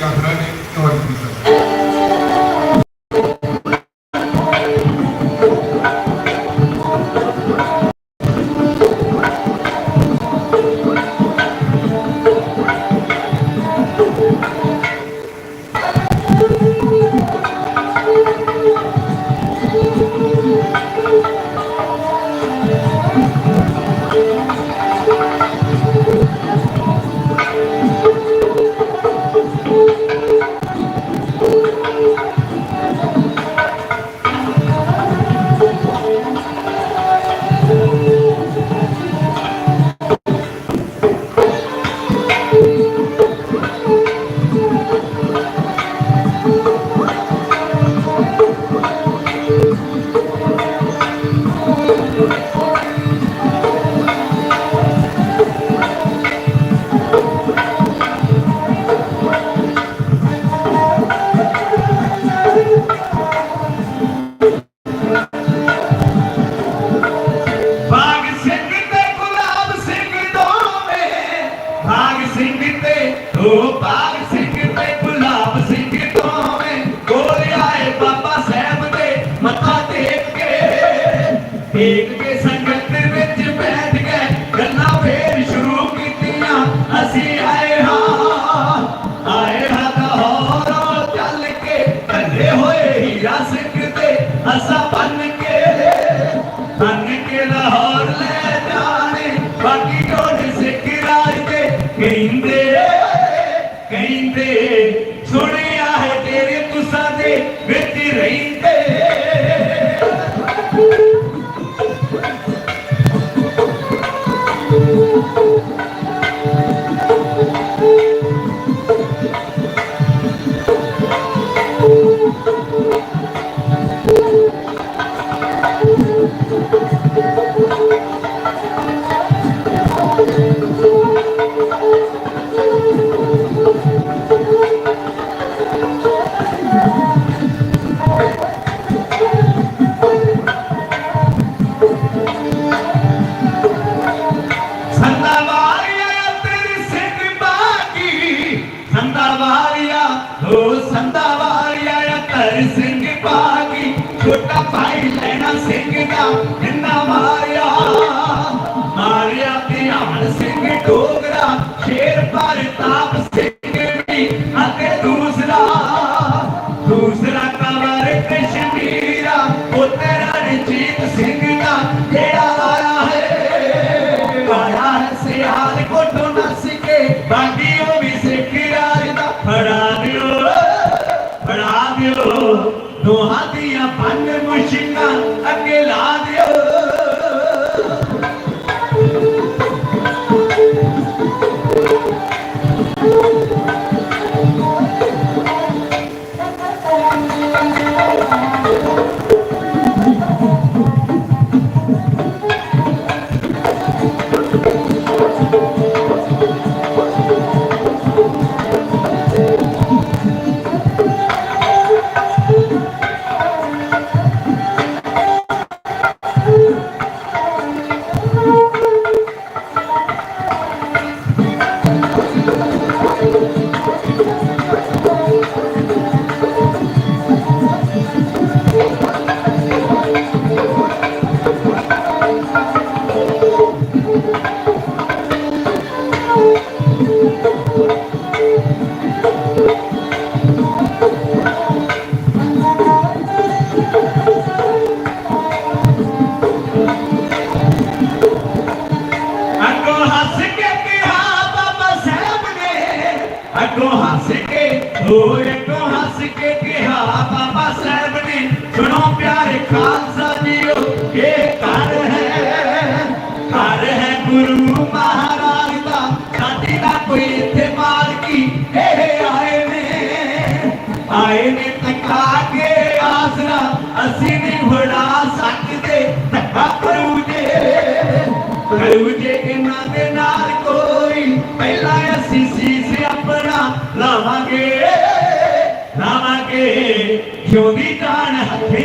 ਕੀ ਆਸਰਾ ਨੇ ਵਾਹਿਗੁਰੂ ਜੀ ਕਾ ਖਾਲਸਾ। ਟੇਕ ਕੇ ਸੰਗਤ ਵਿੱਚ ਬੈਠ ਗਏ ਗੱਲਾਂ ਫੇਰ ਸ਼ੁਰੂ ਕੀਤੀਆਂ। ਅਸੀਂ ਆਏ ਹਾਂ ਆਏ ਹਾਂ ਲਾਹੌਰੋਂ ਚੱਲ ਕੇ ਕੰਦੇ ਹੋਏ ਹੀਰਾ ਸਿੰਘ ਤੇ ਅਸਾਂ ਬਨ ਕੇ। ਬਨ ਕੇ ਲਾਹੌਰ ਲੈ ਜਾਣੇ, ਬਾਕੀ ਢੋਲ ਸਿੱਖ ਰਾਜ ਦੇ ਕਹਿੰਦੇ ਕਹਿੰਦੇ ਛੋਟਾ ਭਾਈ ਲੈਣਾ ਸਿੰਘ ਦਾ ਇੰਨਾ ਮਾਰਿਆ। ਮਾਰਿਆ ਧਿਆਨ ਸਿੰਘ ਡੋਗਰਾ, ਸ਼ੇਰ ਪ੍ਰਤਾਪ ਸਿੰਘ ਵੀ ਅਤੇ ਦੂਸਰਾ। ਦੂਸਰਾ ਕਵਰ ਕਸ਼ਮੀਰਾ ਉਹ ਤੇਰਾ ਰਣਜੀਤ ਸਿੰਘ ਦਾ, ਜਿਹੜਾ ਆਇਆ ਹੈ। ਆਇਆ ਹੈ ਸਿਆਲ ਕੋਟੋਂ ਨਸ ਕੇ ਬਾਗੀ ਉਹ ਵੀ ਸਿੱਖ ਰਾਜ ਦਾ। ਫੜਾ ਦਿਓ ਫੜਾ ਦਿਓ, ਦੋਹਾਂ ਅੱਗੋਂ ਹੱਸ ਕੇ, ਹੋਰ ਅੱਗੋਂ ਹੱਸ ਕੇ ਕਿਹਾ, ਬਾਬਾ ਸਾਹਿਬ ਨੇ, ਸੁਣੋ ਪਿਆਰੇ ਖਾਲਸਾ ਜੀਓ, ਇਹ ਘਰ ਹੈ ਘਰ ਹੈ ਗੁਰੂ ਮਹਾਰਾਜ ਦਾ, ਸਾਡੀ ਦਾ ਕੋਈ ਇੱਥੇ ਮਾਲਕੀ ਇਹ ਆਏ ਨੇ ਆਏ ਨੇ ਤਕਾ ਕੇ ਆਸਰਾ, ਅਸੀਂ ਨਹੀਂ ਵੜਾ ਸਕਦੇ ਧੱਕਾ ਕਰੂ ਜੇ ਕਰੂ ਜੇ ਇਹਨਾਂ ਦੇ যদি ডান হাতে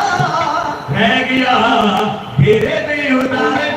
ਰਹਿ ਗਿਆ ਫੇਰੇ ਦੇ ਉਦਾਰੇ